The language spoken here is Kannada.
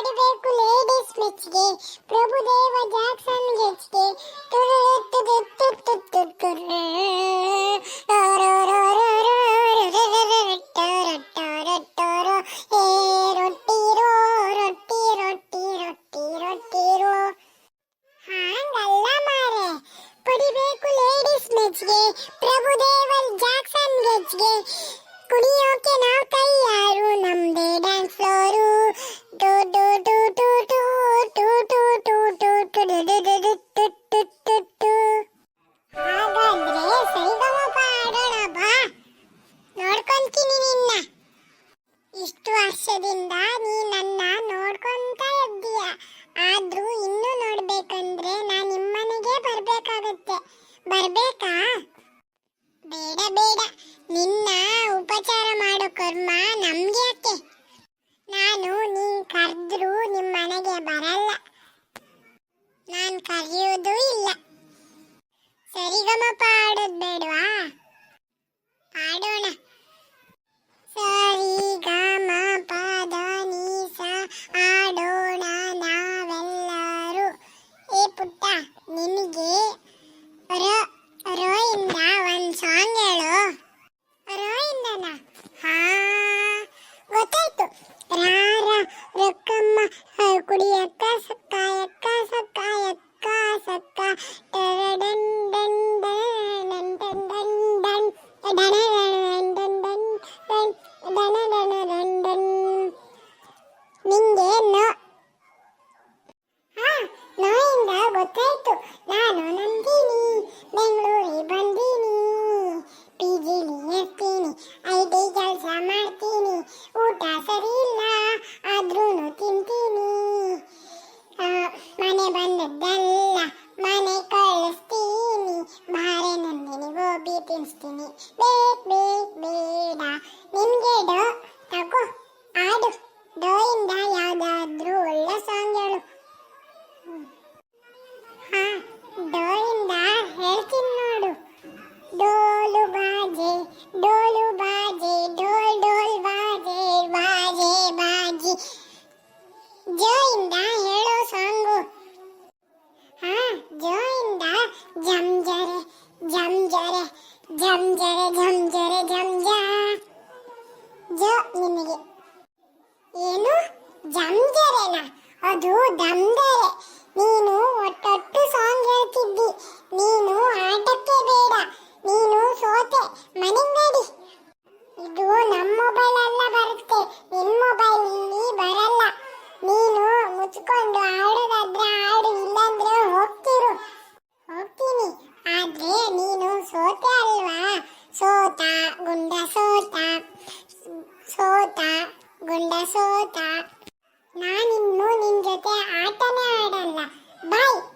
ಅಡಿಬೇಕು ಲೇಡೀಸ್ ಮೆಚ್ಚಿಗೆ ಪ್ರಭುದೇವ ಜಾಕ್ಸನ್ ಗೆಚ್ಚಿಗೆ ತುರುತ್ತುತ್ತುತ್ತುತ್ತುತ್ತುರು ಹಾಗಾದ್ರೆ ಸರಿಗಮಪ ಆಡೋಣ ಬಾ ನೋಡ್ಕೊಂತೀನಿ ನಿನ್ನ ಇಷ್ಟು ವರ್ಷದಿಂದ ನೀ ನನ್ನ ನೋಡ್ಕೊಂತ ಇದ್ದೀಯ ಆದ್ರೂ ಇನ್ನು ನೋಡ್ಬೇಕಂದ್ರೆ ನಾನು ನಿಮ್ಮನೆಗೆ ಬರ್ಬೇಕಾಗತ್ತೆ ಬರ್ಬೇಕಾ ಬೇಡ ಬೇಡ. ನಿನ್ನ ಉಪಚಾರ ಮಾಡೋ ಕರ್ಮ ನಮ್ಗೆ ಯಾಕೆ? ನಾನು ನೀನ್ ಸರಿಗಮಪ ಆಡೋದ್ ಬೇಡವಾ ಆಡೋಣ ಸರಿ, ಗಮ ಪದ ನೀಸ ಆಡೋಣ ನಾವೆಲ್ಲರೂ. ಏ ಪುಟ್ಟ, ನಿನಗೆ ರ ರೋ ಇಂದ ಒಂದು ಸಾಂಗ್ ಹೇಳು. ತಿನ್ನಿಸ್ತೀನಿ ಬೇರೆ ಅದು ದಮ್ದರೆ ನೀನು ಒಟ್ಟೊಟ್ಟು ಸಾಂಗ್ ಹೇಳ್ತಿದ್ದಿ. ನೀನು ಆಟಕ್ಕೆ ಬೇಡ. ನೀನು ಸೋತೆ. ಮನೆಗ್ ಇದು ನಮ್ಮ ಮೊಬೈಲ್ ಅಲ್ಲ ಬರುತ್ತೆ. ನಿನ್ನ ಮೊಬೈಲ್ ಇಲ್ಲಿ ಬರಲ್ಲ. ನೀನು ಮುಚ್ಕೊಂಡು ಆಡೋದಾದ್ರೆ ಆಡು, ಇಲ್ಲಾಂದ್ರೆ ಹೋಗ್ತಿರು. ಹೋಗ್ತೀನಿ. ಆದ್ರೆ ನೀನು ಸೋತೆ ಅಲ್ವಾ? ಸೋತ, ಗುಂಡ ಸೋತ. ಸೋತ, ಗುಂಡ ಸೋತ. ನಾನಿನ್ನು ನಿನ್ ಜೊತೆ ಆಟನೇ ಆಡಲ್ಲ. ಬಾಯ್